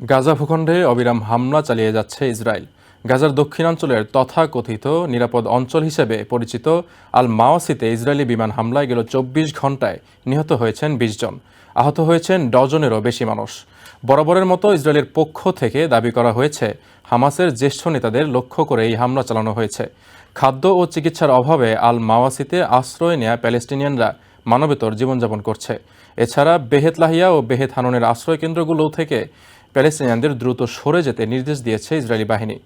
গাজা ভূখণ্ডে অবিরাম হামলা চালিয়ে যাচ্ছে ইসরায়েল। গাজার দক্ষিণাঞ্চলের তথাকথিত নিরাপদ অঞ্চল হিসেবে পরিচিত আল মাওয়াসিতে ইসরায়েলি বিমান হামলায় গেল চব্বিশ ঘন্টায় নিহত হয়েছেন বিশ জন। আহত হয়েছেন ডজনেরও বেশি মানুষ। বরাবরের মতো ইসরায়েলের পক্ষ থেকে দাবি করা হয়েছে, হামাসের জ্যেষ্ঠ নেতাদের লক্ষ্য করে এই হামলা চালানো হয়েছে। খাদ্য ও চিকিৎসার অভাবে আল মাওয়াসিতে আশ্রয় নেয়া প্যালেস্টিনিয়ানরা মানবেতর জীবনযাপন করছে। এছাড়া বেহেত লাহিয়া ও বেহেত হাননের আশ্রয় কেন্দ্রগুলো থেকে প্যালেস্টিনিয়ানদের দ্রুত সরে যেতে নির্দেশ দিয়েছে ইসরায়েলি বাহিনী।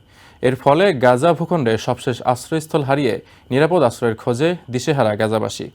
এর ফলে গাজা ভূখণ্ডে সবশেষ আশ্রয়স্থল হারিয়ে নিরাপদ আশ্রয়ের খোঁজে দিশেহারা গাজাবাসী।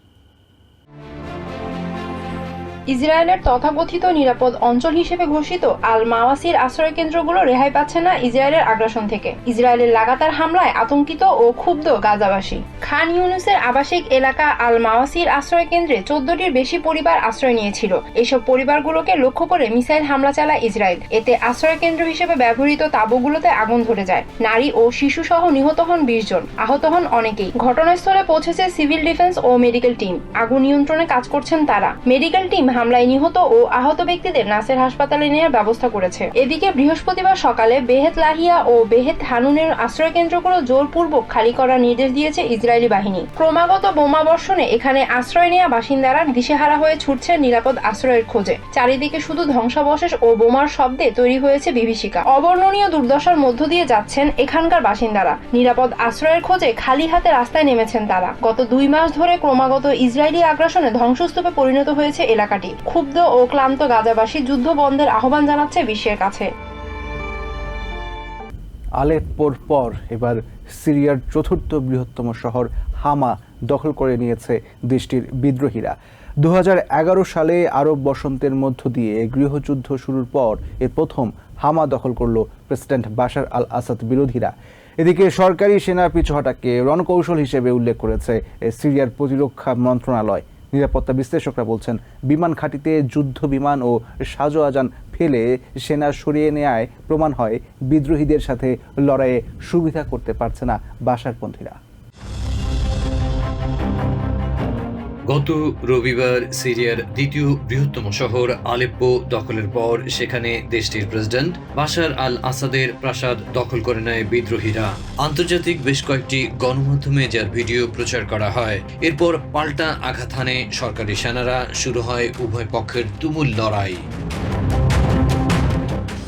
ইসরায়েলের তথাকথিত নিরাপদ অঞ্চল হিসেবে ঘোষিত আল মাওয়াসির আশ্রয় কেন্দ্রগুলো রেহাই পাচ্ছে না ইসরায়েলের আগ্রাসন থেকে। ইসরায়েলের লাগাতার হামলায় আতঙ্কিত ও ক্ষুব্ধ গাজাবাসী। খান ইউনুসের আবাসিক এলাকা আল মাওয়াসির আশ্রয় কেন্দ্রে চোদ্দটির বেশি পরিবার আশ্রয় নিয়েছিল। এসব পরিবারগুলোকে লক্ষ্য করে মিসাইল হামলা চালায় ইসরায়েল। এতে আশ্রয় কেন্দ্র হিসেবে ব্যবহৃত তাঁবুগুলোতে আগুন ধরে যায়। নারী ও শিশু সহ নিহত হন বিশ জন। আহত হন অনেকেই। ঘটনাস্থলে পৌঁছেছে সিভিল ডিফেন্স ও মেডিকেল টিম। আগুন নিয়ন্ত্রণে কাজ করছেন তারা। মেডিকেল টিম হামলায় নিহত ও আহত ব্যক্তিদের নাসের হাসপাতালে নেওয়ার ব্যবস্থা করেছে। এদিকে বৃহস্পতিবার সকালে বেহেত লাহিয়া ও বেহেত হানুনের আশ্রয় কেন্দ্রগুলো জোরপূর্বক খালি করার নির্দেশ দিয়েছে ইসরায়েলি বাহিনী। ক্রমাগত বোমা বর্ষণে এখানে আশ্রয় নেওয়া বাসিন্দারা দিশেহারা হয়ে ছুটছে নিরাপদ আশ্রয়ের খোঁজে। চারিদিকে শুধু ধ্বংসাবশেষ ও বোমার শব্দে তৈরি হয়েছে বিভীষিকা। অবর্ণনীয় দুর্দশার মধ্য দিয়ে যাচ্ছেন এখানকার বাসিন্দারা। নিরাপদ আশ্রয়ের খোঁজে খালি হাতে রাস্তায় নেমেছেন তারা। গত দুই মাস ধরে ক্রমাগত ইসরায়েলি আগ্রাসনে ধ্বংসস্তূপে পরিণত হয়েছে এলাকাটি। ক্ষুব্ধ ও ক্লান্ত গাজাবাসী যুদ্ধ বন্ধের আহ্বান জানাচ্ছে বিশ্বের কাছে। আলেপ্পোর পর এবার সিরিয়ার চতুর্থ বৃহত্তম শহর হামা দখল করে নিয়েছে দেশটির বিদ্রোহীরা। দু হাজার এগারো সালে আরব বসন্তের মধ্য দিয়ে গৃহযুদ্ধ শুরুর পর এর প্রথম হামা দখল করল প্রেসিডেন্ট বাশার আল আসাদ বিরোধীরা। এদিকে সরকারি সেনা পিছুহটাকে রণকৌশল হিসেবে উল্লেখ করেছে সিরিয়ার প্রতিরক্ষা মন্ত্রণালয়। নিরাপত্তা বিশ্লেষকরা বলছেন, বিমান ঘাঁটিতে যুদ্ধ বিমান ও সাজো আজান ফেলে সেনা সরিয়ে নেয় প্রমাণ হয়, বিদ্রোহীদের সাথে লড়াইয়ে সুবিধা করতে পারছে না বাসারপন্থীরা গত রবিবার সিরিয়ার দ্বিতীয় বৃহত্তম শহর আলেপ্পো দখলের পর সেখানে দেশটির প্রেসিডেন্ট বাশার আল আসাদের প্রাসাদ দখল করে নেয় বিদ্রোহীরা। আন্তর্জাতিক বেশ কয়েকটি গণমাধ্যমে যার ভিডিও প্রচার করা হয়। এরপর পাল্টা আঘাত হানে সরকারি সেনারা শুরু হয় উভয় পক্ষের তুমুল লড়াই।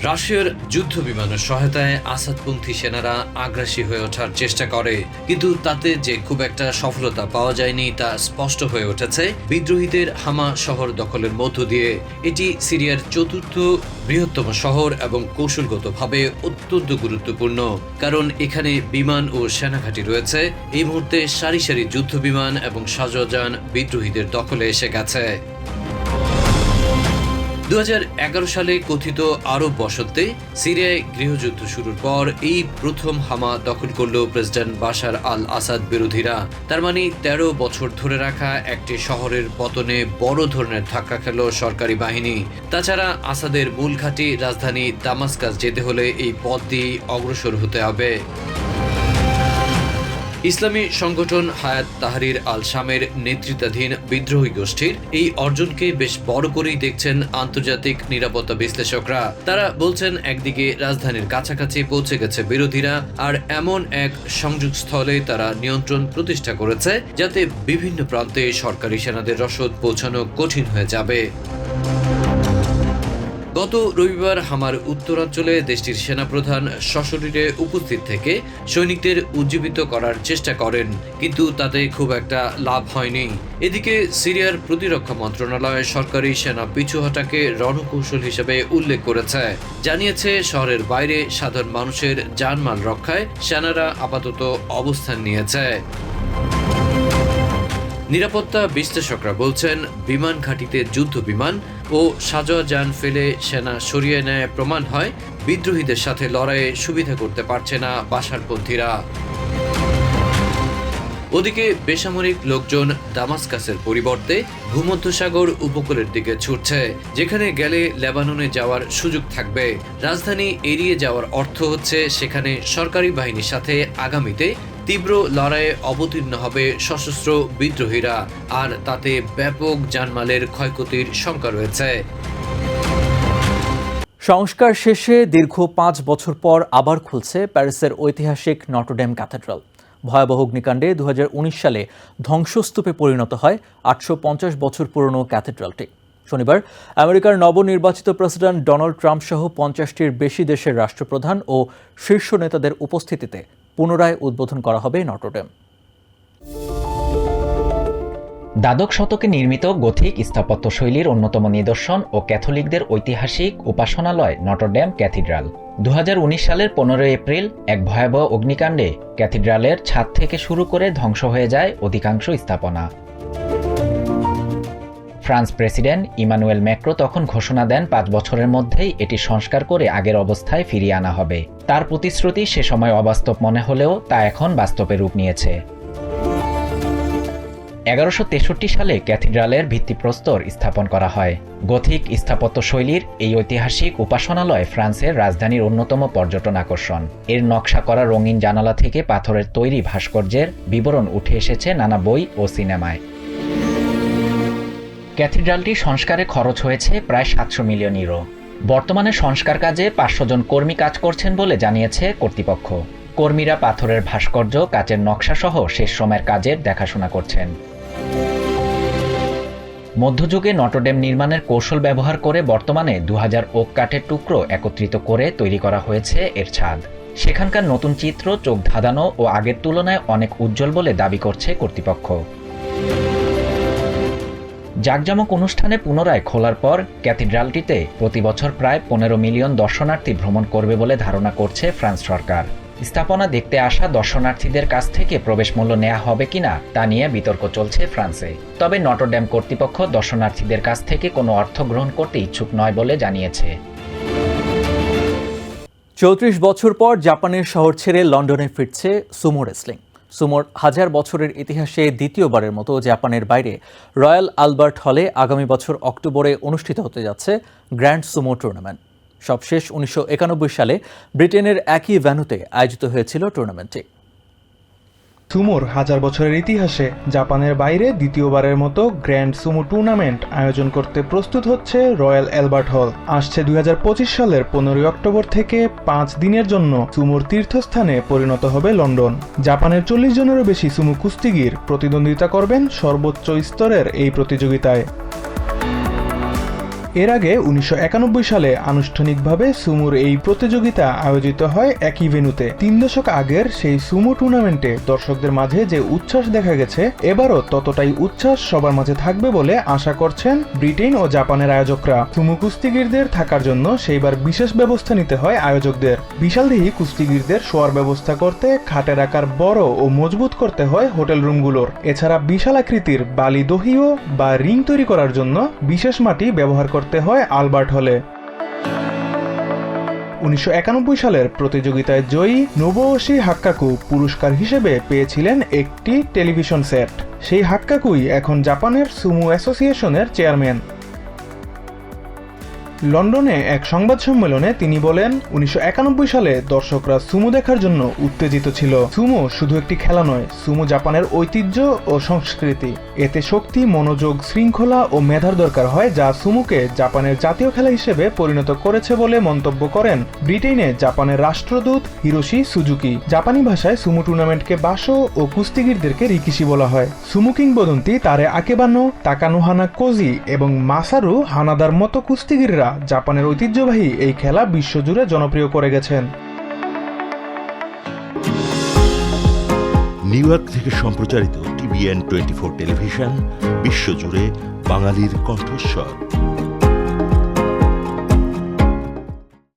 রাশিয়ার যুদ্ধ বিমানের সহায়তায় আসাদপন্থী সেনারা আগ্রাসী হয়ে ওঠার চেষ্টা করে। কিন্তু তাতে যে খুব একটা সফলতা পাওয়া যায়নি তা স্পষ্ট হয়ে উঠেছে। বিদ্রোহীদের হামা শহর দখলের মধ্য দিয়ে। এটি সিরিয়ার চতুর্থ বৃহত্তম শহর এবং কৌশলগতভাবে অত্যন্ত গুরুত্বপূর্ণ। কারণ এখানে বিমান ও সেনাঘাঁটি রয়েছে। এই মুহূর্তে সারি সারি যুদ্ধ বিমান এবং সাজোয়াজান বিদ্রোহীদের দখলে এসে গেছে। দু হাজার এগারো সালে কথিত আরব বসন্তে সিরিয়ায় গৃহযুদ্ধ শুরুর পর এই প্রথম হামা দখল করল প্রেসিডেন্ট বাশার আল আসাদ বিরোধীরা। তার মানে তেরো বছর ধরে রাখা একটি শহরের পতনে বড় ধরনের ধাক্কা খেল সরকারি বাহিনী। তাছাড়া আসাদের মূল ঘাঁটি রাজধানী দামাস্কাস যেতে হলে এই পথ দিয়ে অগ্রসর হতে হবে। ইসলামী সংগঠন হায়াত তাহরির আল শামের নেতৃত্বাধীন বিদ্রোহী গোষ্ঠীর এই অর্জনকে বেশ বড় করেই দেখছেন আন্তর্জাতিক নিরাপত্তা বিশ্লেষকরা। তারা বলছেন, একদিকে রাজধানীর কাছাকাছি পৌঁছে গেছে বিরোধীরা, আর এমন এক সংযোগস্থলে তারা নিয়ন্ত্রণ প্রতিষ্ঠা করেছে, যাতে বিভিন্ন প্রান্তে সরকারি সেনাদের রসদ পৌঁছানো কঠিন হয়ে যাবে। গত রবিবার হামার উত্তরাঞ্চলে দেশটির সেনাপ্রধান সশরীরে উপস্থিত থেকে সৈনিকদের উজ্জীবিত করার চেষ্টা করেন, কিন্তু তাতে খুব একটা লাভ হয়নি। এদিকে সিরিয়ার প্রতিরক্ষা মন্ত্রণালয় সরকারি সেনা পিছুহটাকে রণকৌশল হিসেবে উল্লেখ করেছে। জানিয়েছে, শহরের বাইরে সাধারণ মানুষের জানমাল রক্ষায় সেনারা আপাতত অবস্থান নিয়েছে। নিরাপত্তা বিশ্লেষকরা বলছেন, বিমান ঘাঁটিতে যুদ্ধ বিমান ও সাজোয়া ফেলে সেনা সরিয়ে নেয় প্রমাণ হয়, বিদ্রোহীদের সাথে লড়াইয়ে সুবিধা করতে পারছে না বাসারপন্থীরা। ওদিকে বেসামরিক লোকজন দামাস্কাসের পরিবর্তে ভূমধ্যসাগর উপকূলের দিকে ছুটছে, যেখানে গেলে লেবাননে যাওয়ার সুযোগ থাকবে। রাজধানী এড়িয়ে যাওয়ার অর্থ হচ্ছে সেখানে সরকারি বাহিনীর সাথে আগামীতে তীব্র লড়াইয়ে অবতীর্ণ হবে সশস্ত্র বিদ্রোহীরা, আর তাতে ব্যাপক জানমালের ক্ষয়ক্ষতির শঙ্কা রয়েছে। সংস্কার শেষে দীর্ঘ পাঁচ বছর পর আবার খুলছে প্যারিসের ঐতিহাসিক নটরডেম ক্যাথেড্রাল। ভয়াবহ অগ্নিকাণ্ডে দু হাজার উনিশ সালে ধ্বংসস্তূপে পরিণত হয় আটশো পঞ্চাশ বছর পুরনো ক্যাথেড্রালটি। শনিবার আমেরিকার নবনির্বাচিত প্রেসিডেন্ট ডোনাল্ড ট্রাম্প সহ পঞ্চাশটির বেশি দেশের রাষ্ট্রপ্রধান ও শীর্ষ নেতাদের উপস্থিতিতে পুনরায় উদ্বোধন করা হবে নটরডেম। দ্বাদশ শতকে নির্মিত গথিক স্থাপত্যশৈলীর অন্যতম নিদর্শন ও ক্যাথলিকদের ঐতিহাসিক উপাসনালয় নটরডেম ক্যাথিড্রাল। দু হাজার উনিশ সালের পনেরোই এপ্রিল এক ভয়াবহ অগ্নিকাণ্ডে ক্যাথিড্রালের ছাদ থেকে শুরু করে ধ্বংস হয়ে যায় অধিকাংশ স্থাপনা। ফ্রান্স প্রেসিডেন্ট ইমানুয়েল ম্যাক্রো তখন ঘোষণা দেন, পাঁচ বছরের মধ্যেই এটি সংস্কার করে আগের অবস্থায় ফিরিয়ে আনা হবে। তার প্রতিশ্রুতি সে সময় অবাস্তব মনে হলেও তা এখন বাস্তবে রূপ নিয়েছে। এগারোশো তেষট্টি সালে ক্যাথিড্রালের ভিত্তিপ্রস্তর স্থাপন করা হয়। গথিক স্থাপত্য শৈলীর এই ঐতিহাসিক উপাসনালয় ফ্রান্সের রাজধানীর অন্যতম পর্যটন আকর্ষণ। এর নকশা করা রঙিন জানালা থেকে পাথরের তৈরি ভাস্কর্যের বিবরণ উঠে এসেছে নানা বই ও সিনেমায়। ক্যাথিড্রালটি সংস্কারে খরচ হয়েছে প্রায় সাতশো মিলিয়ন ইউরো। বর্তমানে সংস্কার কাজে পাঁচশো জন কর্মী কাজ করছেন বলে জানিয়েছে কর্তৃপক্ষ। কর্মীরা পাথরের ভাস্কর্য, কাচের নকশা সহ শেষ সময়ের কাজের দেখাশোনা করছেন। মধ্যযুগে নটরডেম নির্মাণের কৌশল ব্যবহার করে বর্তমানে দু হাজার ওক কাঠের টুকরো একত্রিত করে তৈরি করা হয়েছে এর ছাদ। সেখানকার নতুন চিত্র, চোখ ধাঁধানো ও আগের তুলনায় অনেক উজ্জ্বল বলে দাবি করছে কর্তৃপক্ষ। জাকজমক অনুষ্ঠানে পুনরায় খোলার পর ক্যাথিড্রালটিতে প্রতি বছর প্রায় পনেরো মিলিয়ন দর্শনার্থী ভ্রমণ করবে বলে ধারণা করছে ফ্রান্স সরকার। স্থাপনা দেখতে আসা দর্শনার্থীদের কাছ থেকে প্রবেশ মূল্য নেওয়া হবে কিনা তা নিয়ে বিতর্ক চলছে ফ্রান্সে। তবে নটরড্যাম কর্তৃপক্ষ দর্শনার্থীদের কাছ থেকে কোনো অর্থ গ্রহণ করতে ইচ্ছুক নয় বলে জানিয়েছে। চৌত্রিশ বছর পর জাপানের শহর ছেড়ে লন্ডনে ফিরছে সুমো রেসলিং। সুমোর হাজার বছরের ইতিহাসে দ্বিতীয়বারের মতো জাপানের বাইরে রয়্যাল আলবার্ট হলে আগামী বছর অক্টোবরে অনুষ্ঠিত হতে যাচ্ছে গ্র্যান্ড সুমো টুর্নামেন্ট। সবশেষ উনিশশো একানব্বই সালে ব্রিটেনের একই ভ্যানুতে আয়োজিত হয়েছিল টুর্নামেন্টটি। সুমোর হাজার বছরের ইতিহাসে জাপানের বাইরে দ্বিতীয়বারের মতো গ্র্যান্ড সুমো টুর্নামেন্ট আয়োজন করতে প্রস্তুত হচ্ছে রয়্যাল অ্যালবার্ট হল। আসছে দুই হাজার পঁচিশ সালের পনেরোই অক্টোবর থেকে পাঁচ দিনের জন্য সুমোর তীর্থস্থানে পরিণত হবে লন্ডন। জাপানের চল্লিশ জনেরও বেশি সুমো কুস্তিগির প্রতিদ্বন্দ্বিতা করবেন সর্বোচ্চ স্তরের এই প্রতিযোগিতায়। এর আগে উনিশশো একানব্বই সালে আনুষ্ঠানিকভাবে সুমুর এই প্রতিযোগিতা আয়োজিত হয় একই ভেন্যুতে। তিন দশক আগের সেই সুমু টুর্নামেন্টে দর্শকদের মাঝে যে উচ্ছ্বাস দেখা গেছে, এবারও ততটাই উচ্ছ্বাস সবার মাঝে থাকবে বলে আশা করছেন ব্রিটেন ও জাপানের আয়োজকরা। সুমো কুস্তিগিরদের থাকার জন্য সেইবার বিশেষ ব্যবস্থা নিতে হয় আয়োজকদের। বিশালদেহী কুস্তিগিরদের শোয়ার ব্যবস্থা করতে খাটের আকার বড় ও মজবুত করতে হয় হোটেল রুমগুলোর। এছাড়া বিশাল আকৃতির বালি দহিও বা রিং তৈরি করার জন্য বিশেষ মাটি ব্যবহার করতে হয় আলবার্ট হলে। উনিশশো একানব্বই সালের প্রতিযোগিতায় জয়ী নোবোশি হাক্কাকু পুরস্কার হিসেবে পেয়েছিলেন একটি টেলিভিশন সেট। সেই হাক্কাকুই এখন জাপানের সুমু অ্যাসোসিয়েশনের চেয়ারম্যান। লন্ডনে এক সংবাদ সম্মেলনে তিনি বলেন, উনিশশো একানব্বই সালে দর্শকরা সুমো দেখার জন্য উত্তেজিত ছিল। সুমো শুধু একটি খেলা নয়, সুমো জাপানের ঐতিহ্য ও সংস্কৃতি। এতে শক্তি, মনোযোগ, শৃঙ্খলা ও মেধার দরকার হয়, যা সুমোকে জাপানের জাতীয় খেলা হিসেবে পরিণত করেছে বলে মন্তব্য করেন ব্রিটেনে জাপানের রাষ্ট্রদূত হিরোশি সুজুকি। জাপানি ভাষায় সুমো টুর্নামেন্টকে বাসো ও কুস্তিগিরদেরকে রিকিশি বলা হয়। সুমো কিংবদন্তি তারে আকেবানো, তাকানোহানা কোজি এবং মাসারু হানাদার মতো কুস্তিগিররা জাপানের ঐতিহ্যবাহী এই খেলা বিশ্বজুড়ে জনপ্রিয় করে গেছেন। নিউ ইয়র্ক থেকে সম্প্রচারিত টিভিএন টোয়েন্টি ফোর টেলিভিশন বিশ্বজুড়ে বাঙালির কণ্ঠস্বর।